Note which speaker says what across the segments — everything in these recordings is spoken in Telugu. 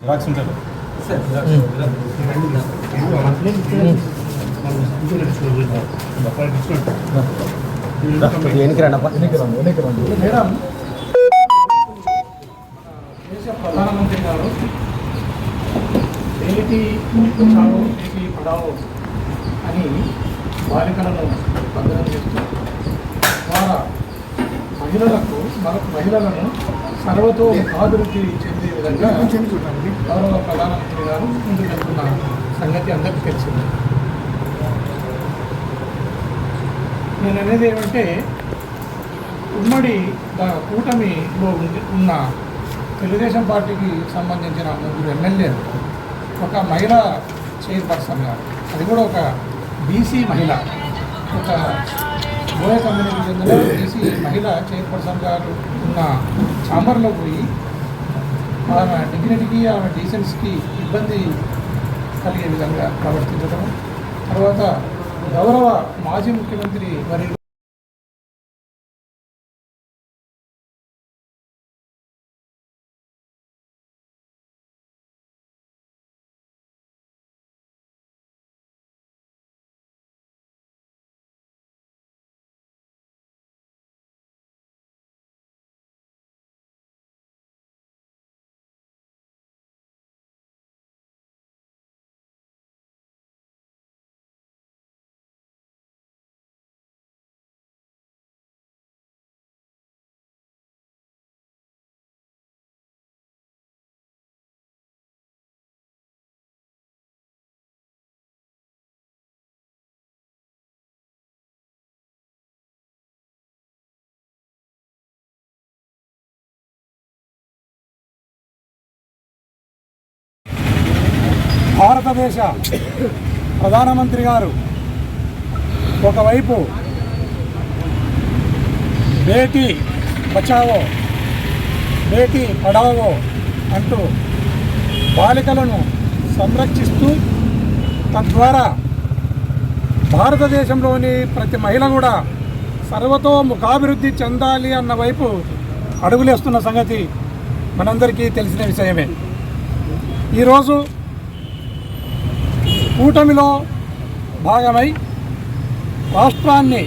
Speaker 1: జిరాక్స్ ఉంటుంది
Speaker 2: ఎనికి రండి
Speaker 3: మేడం దేశ ప్రధానమంత్రి గారు బేటీ బచావో బేటీ అని బాలికలను బంధనం చేస్తూ ద్వారా మహిళలకు మరొక మహిళలను సర్వతో అభివృద్ధి చెందే విధంగా గౌరవ ప్రధానమంత్రి గారు ముందు వెళ్తున్న సంగతి అందరికీ తెలిసింది. నేను అనేది ఏమంటే ఉమ్మడి కూటమిలో ఉండి- ఉన్న తెలుగుదేశం పార్టీకి సంబంధించిన ముగ్గురు ఎమ్మెల్యేలు ఒక మహిళ చైర్పర్సన్ గారు అది కూడా ఒక బీసీ మహిళ. ఒక బోయ కమ్యూనిటీకి చెందిన బీసీ మహిళ చైర్పర్సన్ గారు ఉన్న ఛాంబర్లో పోయి ఆమె డిగ్నిటీకి ఆమె డీసెన్స్కి ఇబ్బంది కలిగే విధంగా ప్రవర్తించడం తర్వాత గౌరవ మాజీ ముఖ్యమంత్రి మరియు భారతదేశ ప్రధానమంత్రి గారు ఒకవైపు బేటీ బచావో బేటీ పడావో అంటూ బాలికలను సంరక్షిస్తూ తద్వారా భారతదేశంలోని ప్రతి మహిళ కూడా సర్వతో ముఖాభివృద్ధి చెందాలి అన్న వైపు అడుగులేస్తున్న సంగతి మనందరికీ తెలిసిన విషయమే. ఈరోజు కూటమిలో భాగమై రాష్ట్రాన్ని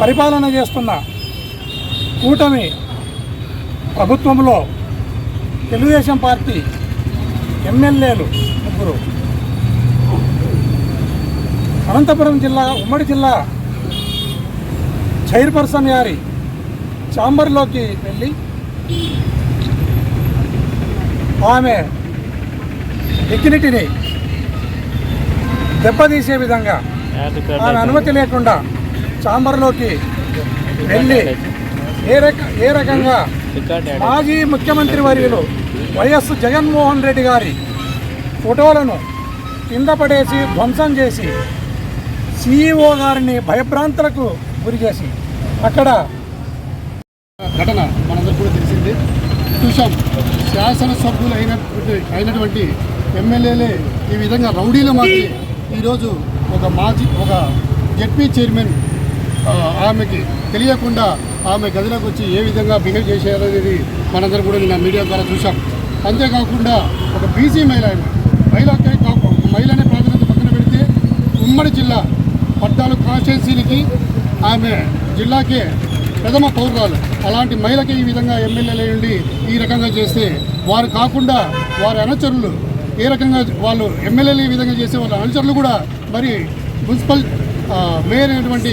Speaker 3: పరిపాలన చేస్తున్న కూటమి ప్రభుత్వంలో తెలుగుదేశం పార్టీ ఎమ్మెల్యేలు ముగ్గురు. అనంతపురం జిల్లా ఉమ్మడి జిల్లా చైర్పర్సన్ గారి ఛాంబర్లోకి వెళ్ళి ఆమె డిగ్నిటీని దెబ్బతీసే విధంగా ఆమె అనుమతి లేకుండా ఛాంబర్లోకి వెళ్ళి ఏ రక ఏ రకంగా మాజీ ముఖ్యమంత్రి వర్యులు వైఎస్ జగన్మోహన్ రెడ్డి గారి ఫోటోలను కింద పడేసి ధ్వంసం చేసి సిఇఓ గారిని భయభ్రాంతులకు గురి చేసి అక్కడ
Speaker 4: ఘటన మనందరూ కూడా తెలిసిందే. చూసాం శాసనసభ్యులు అయినటువంటి అయినటువంటి ఎమ్మెల్యేలే ఈ విధంగా రౌడీల మాదిరి ఈరోజు ఒక మాజీ ఒక జడ్పీ చైర్మన్ ఆమెకి తెలియకుండా ఆమె గదిలోకి వచ్చి ఏ విధంగా బిహేవ్ చేశారనేది మనందరం కూడా నిన్న మీడియా ద్వారా చూసాం అంతేకాకుండా ఒక బీసీ మహిళ ఆమె. మహిళకే కాకు మహిళనే ప్రాధాన్యత పక్కన పెడితే ఉమ్మడి జిల్లా పద్నాలుగు కాన్స్టిట్యున్సీలకి ఆమె జిల్లాకే ప్రథమ పౌరురాలు అలాంటి మహిళకి ఈ విధంగా ఎమ్మెల్యేలు ఉండి ఈ రకంగా చేస్తే వారు కాకుండా వారి అనుచరులు ఏ రకంగా వాళ్ళు ఎమ్మెల్యేలు ఈ విధంగా చేసే వాళ్ళ అనుచరులు కూడా మరి మున్సిపల్ మేయర్ అయినటువంటి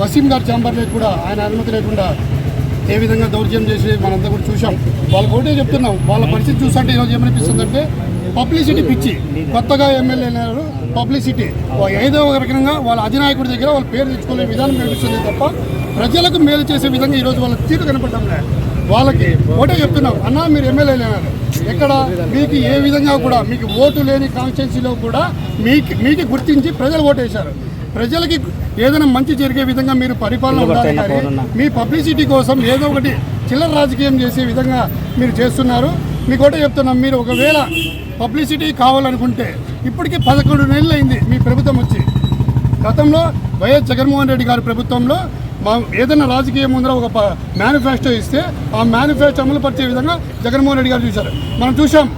Speaker 4: వసీం గారి ఛాంబర్లకు కూడా ఆయన అనుమతి లేకుండా ఏ విధంగా దౌర్జన్యం చేసి మనంతా కూడా చూసాం వాళ్ళకి ఒకటే చెప్తున్నాం వాళ్ళ పరిస్థితి చూస్తుంటే ఈరోజు ఏమనిపిస్తుందంటే పబ్లిసిటీ పిచ్చి. కొత్తగా ఎమ్మెల్యే అయినారు పబ్లిసిటీ. ఏదో ఒక రకంగా వాళ్ళ అధినాయకుడి దగ్గర వాళ్ళ పేరు తెచ్చుకునే విధానం కనిపిస్తుంది తప్ప ప్రజలకు మేలు చేసే విధంగా ఈరోజు వాళ్ళ తీరు కనపడటం లేదు. వాళ్ళకి ఒకటే చెప్తున్నాం అన్న మీరు ఎమ్మెల్యే అయినారు ఎక్కడ? మీకు ఏ విధంగా కూడా మీకు ఓటు లేని కాన్స్టిట్యున్సీలో కూడా మీకు మీకు గుర్తించి ప్రజలు ఓటేశారు. ప్రజలకి ఏదైనా మంచి జరిగే విధంగా మీరు పరిపాలన ఉండాలి కానీ మీ పబ్లిసిటీ కోసం ఏదో ఒకటి చిల్లర రాజకీయం చేసే విధంగా మీరు చేస్తున్నారు. మీకు ఒకటే చెప్తున్నాం మీరు ఒకవేళ పబ్లిసిటీ కావాలనుకుంటే ఇప్పటికీ పదకొండు నెలలు అయింది మీ ప్రభుత్వం వచ్చి. గతంలో వైఎస్ జగన్మోహన్ రెడ్డి గారి ప్రభుత్వంలో మా ఏదైనా రాజకీయం ముందర ఒక మేనిఫెస్టో ఇస్తే ఆ మేనిఫెస్టో అమలు పరిచే విధంగా జగన్మోహన్ రెడ్డి గారు చూశారు. మనం చూసాం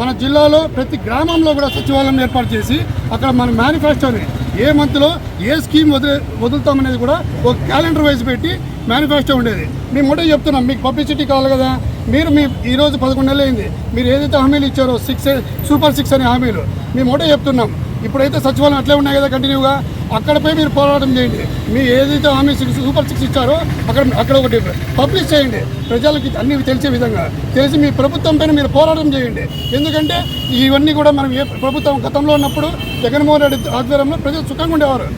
Speaker 4: మన జిల్లాలో ప్రతి గ్రామంలో కూడా సచివాలయం ఏర్పాటు చేసి అక్కడ మన మేనిఫెస్టోని ఏ మంత్లో ఏ స్కీమ్ వదిలే వదులుతామనేది కూడా ఒక క్యాలెండర్ వైజ్ పెట్టి మేనిఫెస్టో ఉండేది. మేము కూడా చెప్తున్నాం మీకు పబ్లిసిటీ కావాలి కదా. మీరు మీ ఈరోజు పదకొండు నెలలు అయింది. మీరు ఏదైతే హామీలు ఇచ్చారో సిక్స్ సూపర్ సిక్స్ అనే హామీలు మేము ఒకటే చెప్తున్నాం. ఇప్పుడైతే సచివాలయం అట్లే ఉన్నాయి కదా కంటిన్యూగా అక్కడపై మీరు పోరాటం చేయండి. మీ ఏదైతే హామీ సిక్స్ సూపర్ సిక్స్ ఇచ్చారో అక్కడ అక్కడ ఒకటి పబ్లిష్ చేయండి. ప్రజలకి అన్ని తెలిసే విధంగా తెలిసి మీ ప్రభుత్వం పైన మీరు పోరాటం చేయండి. ఎందుకంటే ఇవన్నీ కూడా మనం ఏ ప్రభుత్వం గతంలో ఉన్నప్పుడు జగన్మోహన్ రెడ్డి ఆధ్వర్యంలో ప్రజలు సుఖంగా ఉండేవారు.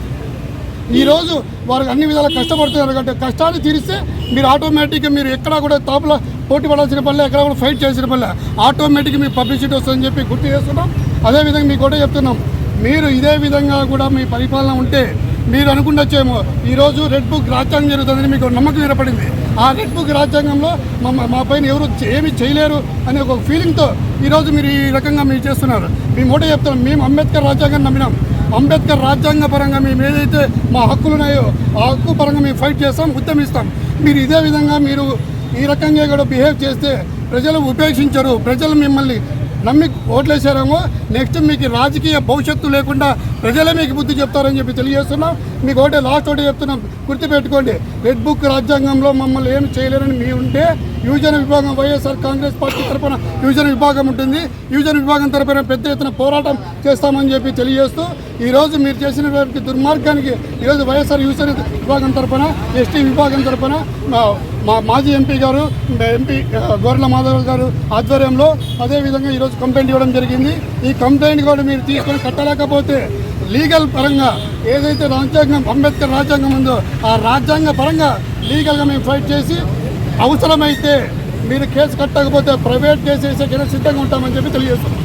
Speaker 4: ఈరోజు వారు అన్ని విధాలా కష్టపడుతున్నారు కాబట్టి కష్టాలు తీరిస్తే మీరు ఆటోమేటిక్గా మీరు ఎక్కడా కూడా టాప్లో పోటీ పడాల్సిన పనులే ఎక్కడ కూడా ఫైట్ చేసిన పనులే ఆటోమేటిక్గా మీకు పబ్లిసిటీ వస్తుందని చెప్పి గుర్తు చేస్తున్నాం అదేవిధంగా మీకు కూడా చెప్తున్నాం. మీరు ఇదే విధంగా కూడా మీ పరిపాలన ఉంటే మీరు అనుకుండొచ్చేమో ఈరోజు రెడ్ బుక్ రాజ్యాంగం జరుగుతుందని మీకు నమ్మకం ఏర్పడింది. ఆ రెడ్ బుక్ రాజ్యాంగంలో మా మా పైన ఎవరు ఏమి చేయలేరు అనే ఒక ఫీలింగ్తో ఈరోజు మీరు ఈ రకంగా మీరు చేస్తున్నారు. మేము ఒకటే చెప్తున్నాం మేము అంబేద్కర్ రాజ్యాంగాన్ని నమ్మినాం. అంబేద్కర్ రాజ్యాంగ పరంగా మేము ఏదైతే మా హక్కులు ఉన్నాయో ఆ హక్కు పరంగా మేము ఫైట్ చేస్తాం ఉద్యమిస్తాం మీరు ఇదే విధంగా మీరు ఈ రకంగా కూడా బిహేవ్ చేస్తే ప్రజలు ఉపేక్షించరు ప్రజలు మిమ్మల్ని నమ్మి ఓట్లేసారేమో నెక్స్ట్ మీకు రాజకీయ భవిష్యత్తు లేకుండా ప్రజలే మీకు బుద్ధి చెప్తారని చెప్పి తెలియజేస్తున్నాం. మీకు ఒకటే లాస్ట్ ఒకటి చెప్తున్నాం. గుర్తుపెట్టుకోండి. రెడ్ బుక్ రాజ్యాంగంలో మమ్మల్ని ఏమి చేయలేరని మీ ఉంటే యువజన విభాగం వైఎస్ఆర్ కాంగ్రెస్ పార్టీ తరఫున యువజన విభాగం ఉంటుంది. యువజన విభాగం తరఫున పెద్ద ఎత్తున పోరాటం చేస్తామని చెప్పి తెలియజేస్తూ ఈరోజు మీరు చేసినటువంటి దుర్మార్గానికి ఈరోజు వైఎస్ఆర్ యువజన విభాగం తరఫున ఎస్టీ విభాగం తరఫున మా- మా మాజీ ఎంపీ గారు ఎంపీ గోర్ల మాధవ్ గారు ఆధ్వర్యంలో అదేవిధంగా ఈరోజు కంప్లైంట్ ఇవ్వడం జరిగింది. ఈ కంప్లైంట్ కూడా మీరు తీసుకొని కట్టలేకపోతే లీగల్ పరంగా ఏదైతే రాజ్యాంగం అంబేద్కర్ రాజ్యాంగం ఉందో ఆ రాజ్యాంగ పరంగా లీగల్గా మేము ఫైట్ చేసి అవసరమైతే మీరు కేసు కట్టకపోతే ప్రైవేట్ కేసు వేసే సిద్ధంగా ఉంటామని చెప్పి తెలియజేస్తున్నాం.